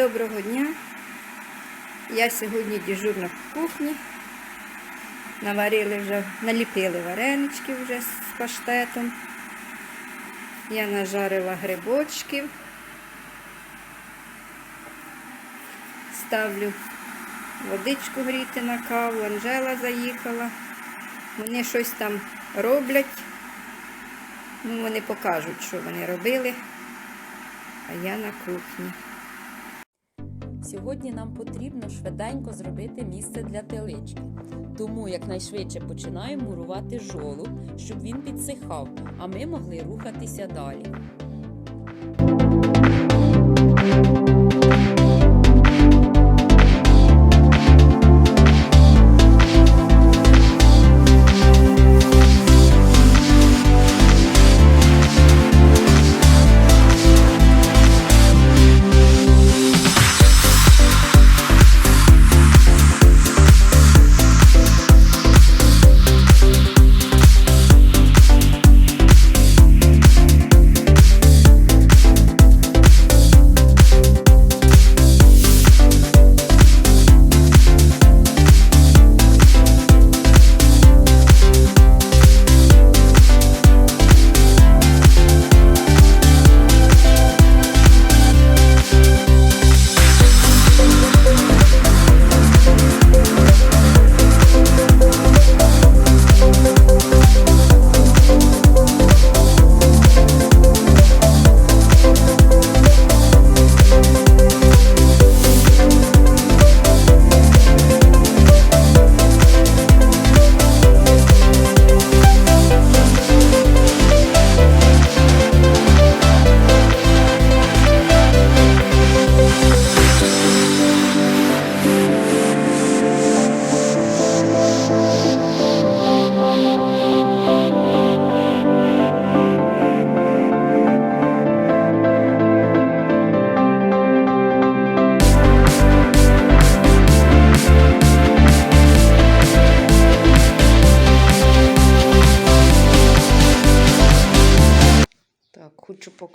Доброго дня. Я сьогодні дежурна в кухні. Наварили вже, наліпили варенички вже з паштетом. Я нажарила грибочків. Ставлю водичку гріти на каву. Анжела заїхала. Вони щось там роблять. Ну, вони покажуть, що вони робили. А я на кухні. Сьогодні нам потрібно швиденько зробити місце для телички. Тому якнайшвидше починаємо мурувати жолоб, щоб він підсихав, а ми могли рухатися далі.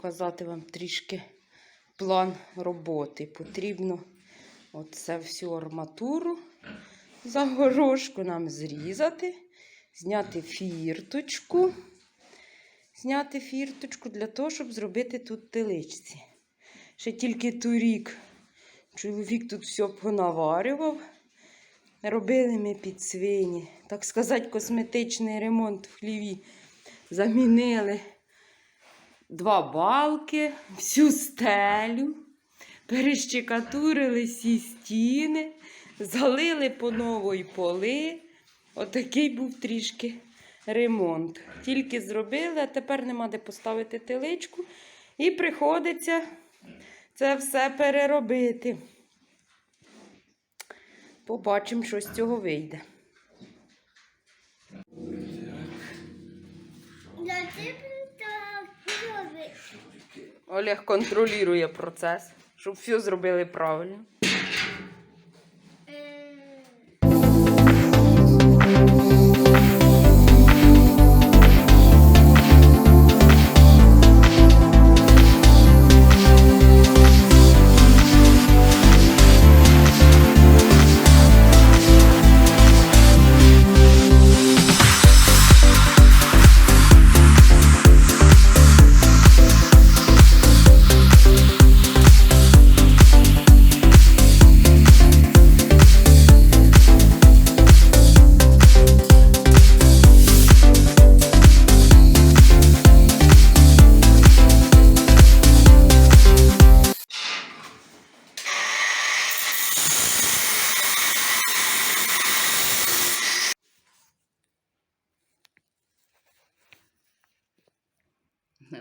Показати вам трішки план роботи. Потрібно оце всю арматуру загорошку нам зрізати, зняти фірточку. Зняти фірточку для того, щоб зробити тут теличці. Ще тільки торік чоловік тут все понаварював. Робили ми під свині, так сказати, косметичний ремонт в хліві. Замінили два балки, всю стелю, перещекатурили всі стіни, залили по нової поли. Отакий був трішки ремонт. Тільки зробили, а тепер нема де поставити теличку. І приходиться це все переробити. Побачимо, що з цього вийде. Олег контролює процес, щоб все зробили правильно.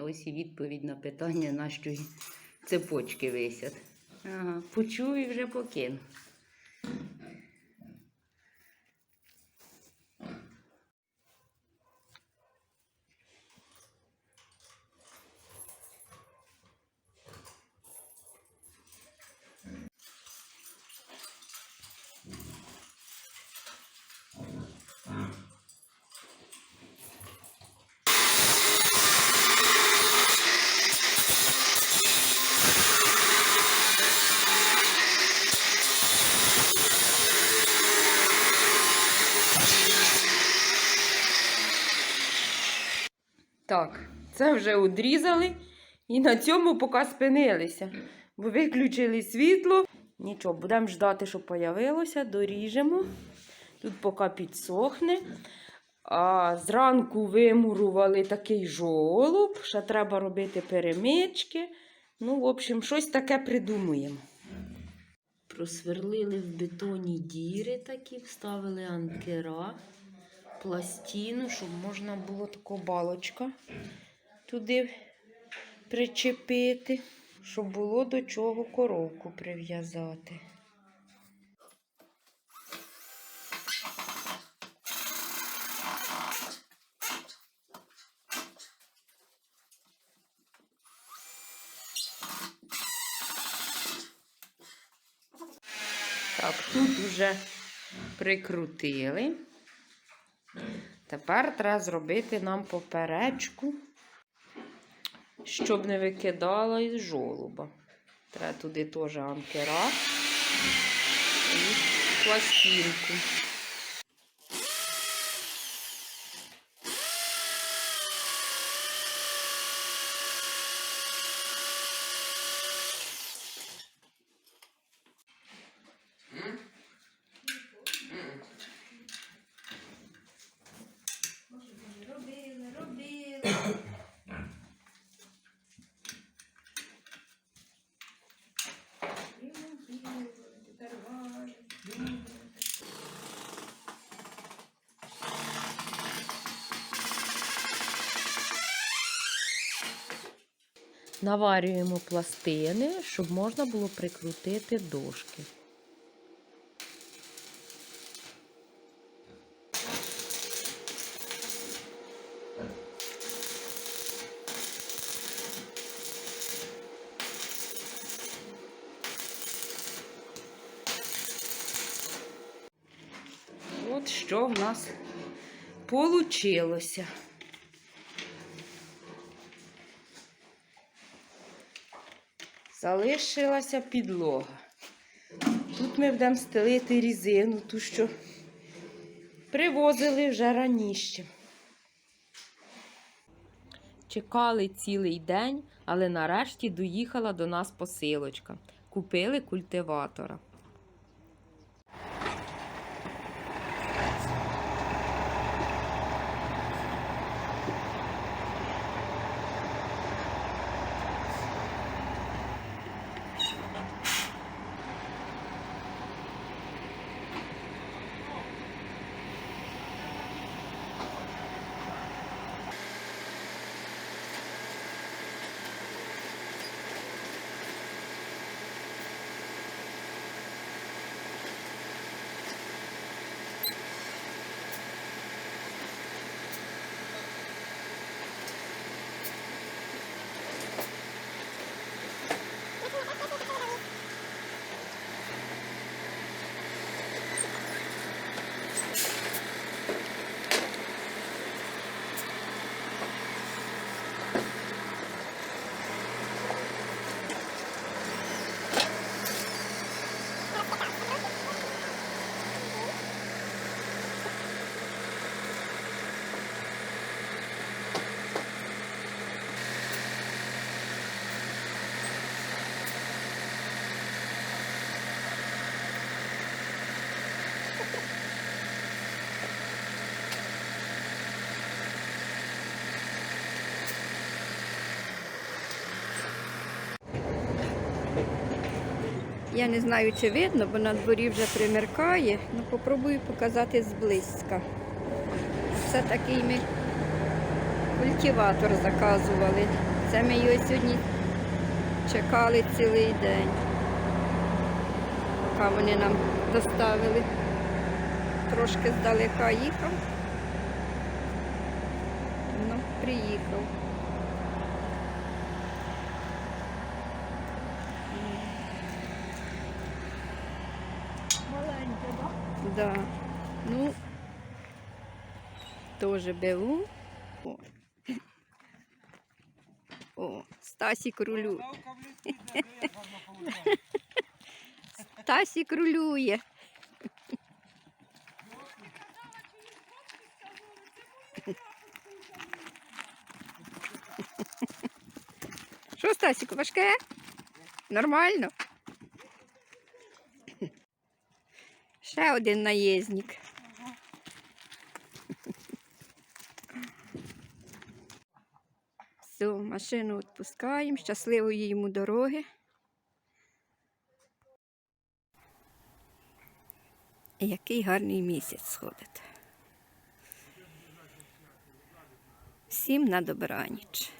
Ось і відповідь на питання, на що цепочки висять. Ага, почув і вже покину. Так, це вже одрізали і на цьому поки спинилися. Бо виключили світло. Нічого, будемо ждати, щоб появилося, доріжемо. Тут поки підсохне. А зранку вимурували такий жолоб, ще треба робити перемички. Ну, в общем, щось таке придумуємо. Просверлили в бетоні діри такі, вставили анкера, пластину, щоб можна було таку балочка туди причепити, щоб було до чого коровку прив'язати. Так, тут вже прикрутили. Тепер треба зробити нам поперечку, щоб не викидала із жолуба. Треба туди теж анкера і пластинку. Наварюємо пластини, щоб можна було прикрутити дошки. От що в нас получилося. Залишилася підлога. Тут ми будемо стелити різину, ту, що привозили вже раніше. Чекали цілий день, але нарешті доїхала до нас посилочка. Купили культиватора. Я не знаю, чи видно, бо на дворі вже примеркає. Ну, попробую показати зблизька. Це такий ми культиватор заказували. Це ми його сьогодні чекали цілий день. Поки вони нам доставили. Трошки здалека їхав. Ну, приїхав. Да. Ну, тоже беру. О. О, Стасік рулю. Стасік рулює. Що, Стасіку, важке? Нормально. Ще один наїзник. Все, машину відпускаємо. Щасливої йому дороги. Який гарний місяць сходить. Всім на добраніч.